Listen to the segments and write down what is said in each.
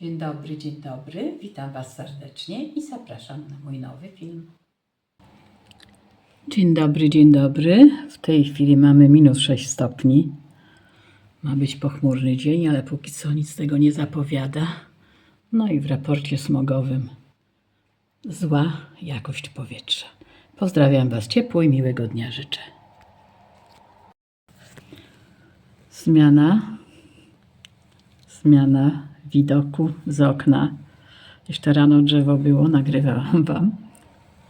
Dzień dobry, dzień dobry. Witam Was serdecznie i zapraszam na mój nowy film. Dzień dobry, dzień dobry. W tej chwili mamy minus 6 stopni. Ma być pochmurny dzień, ale póki co nic tego nie zapowiada. No i w raporcie smogowym zła jakość powietrza. Pozdrawiam Was ciepło i miłego dnia życzę. Zmiana zmiana widoku z okna. Jeszcze rano drzewo było, nagrywałam Wam,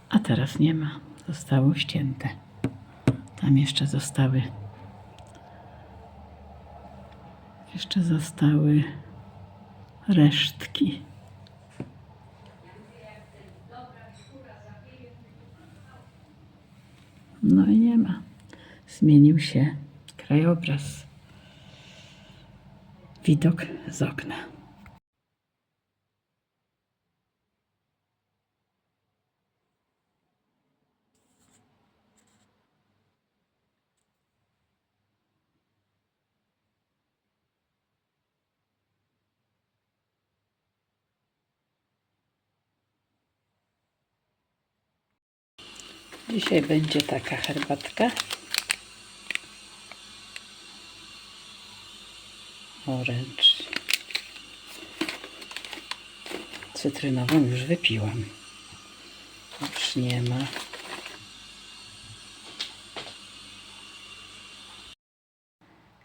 a teraz nie ma. Zostało ścięte. Tam jeszcze zostały. Jeszcze zostały resztki. No i nie ma. Zmienił się krajobraz widok z okna. Dzisiaj będzie taka herbatka. Orange. Cytrynową już wypiłam. Już nie ma.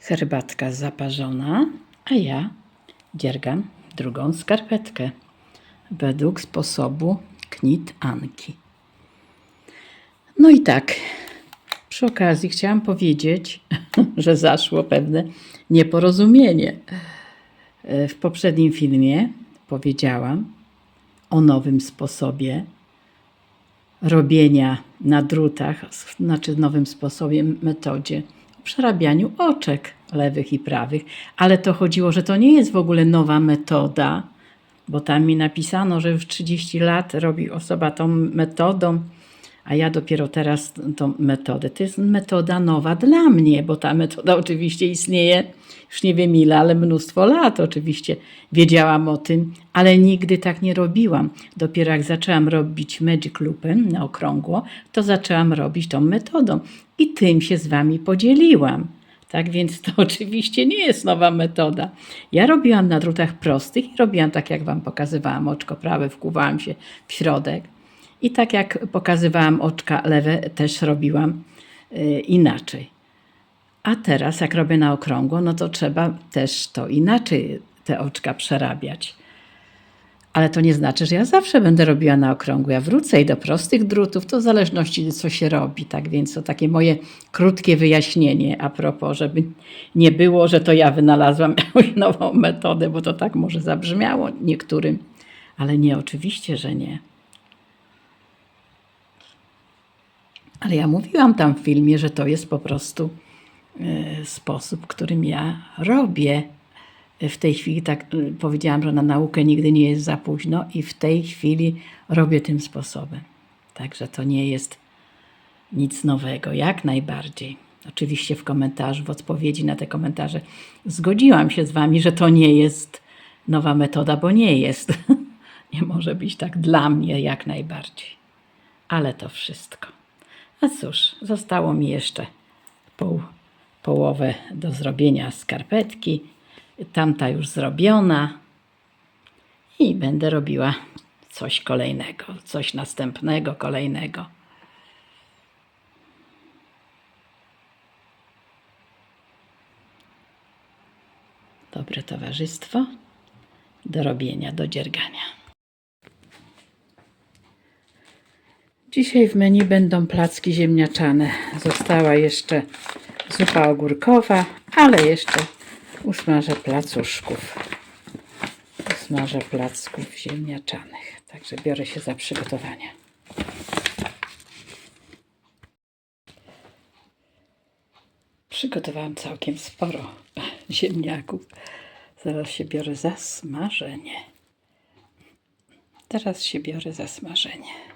Herbatka zaparzona, a ja dziergam drugą skarpetkę według sposobu knit Anki. No i tak, przy okazji chciałam powiedzieć, że zaszło pewne nieporozumienie. E, W poprzednim filmie powiedziałam o nowym sposobie robienia na drutach, znaczy nowym sposobie, metodzie przerabianiu oczek lewych i prawych, ale to chodziło, że to nie jest w ogóle nowa metoda, bo tam mi napisano, że już 30 lat robi osoba tą metodą, a ja dopiero teraz tą metodę. To jest metoda nowa dla mnie, bo ta metoda oczywiście istnieje już nie wiem ile, ale mnóstwo lat oczywiście wiedziałam o tym, ale nigdy tak nie robiłam. Dopiero jak zaczęłam robić Magic Loopem na okrągło, to zaczęłam robić tą metodą i tym się z wami podzieliłam. Tak więc to oczywiście nie jest nowa metoda. Ja robiłam na drutach prostych i robiłam tak, jak wam pokazywałam. Oczko prawe wkuwałam się w środek. I tak jak pokazywałam oczka lewe, też robiłam y, inaczej. A teraz, jak robię na okrągło, no to trzeba też to inaczej te oczka przerabiać. Ale to nie znaczy, że ja zawsze będę robiła na okrągło. Ja wrócę i do prostych drutów, to w zależności co się robi. Tak więc to takie moje krótkie wyjaśnienie a propos, żeby nie było, że to ja wynalazłam jakąś nową metodę, bo to tak może zabrzmiało niektórym. Ale nie, oczywiście, że nie. Ale ja mówiłam tam w filmie, że to jest po prostu e, sposób, którym ja robię. W tej chwili tak e, powiedziałam, że na naukę nigdy nie jest za późno i w tej chwili robię tym sposobem. Także to nie jest nic nowego, jak najbardziej. Oczywiście w komentarzu, w odpowiedzi na te komentarze zgodziłam się z Wami, że to nie jest nowa metoda, bo nie jest. Nie może być tak dla mnie jak najbardziej. Ale to wszystko. A cóż, zostało mi jeszcze pół, połowę do zrobienia skarpetki. Tamta już zrobiona. I będę robiła coś kolejnego, coś następnego, kolejnego. Dobre towarzystwo do robienia, do dziergania. Dzisiaj w menu będą placki ziemniaczane. Została jeszcze zupa ogórkowa, ale jeszcze usmażę placuszków. Usmażę placków ziemniaczanych. Także biorę się za przygotowanie. Przygotowałam całkiem sporo ziemniaków. Zaraz się biorę za smażenie. Teraz się biorę za smażenie.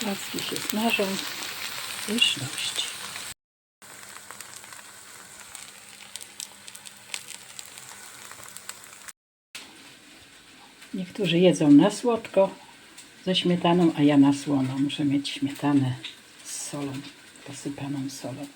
Placki się smażą. pyszność. Niektórzy jedzą na słodko ze śmietaną, a ja na słono. Muszę mieć śmietanę z solą, posypaną solą.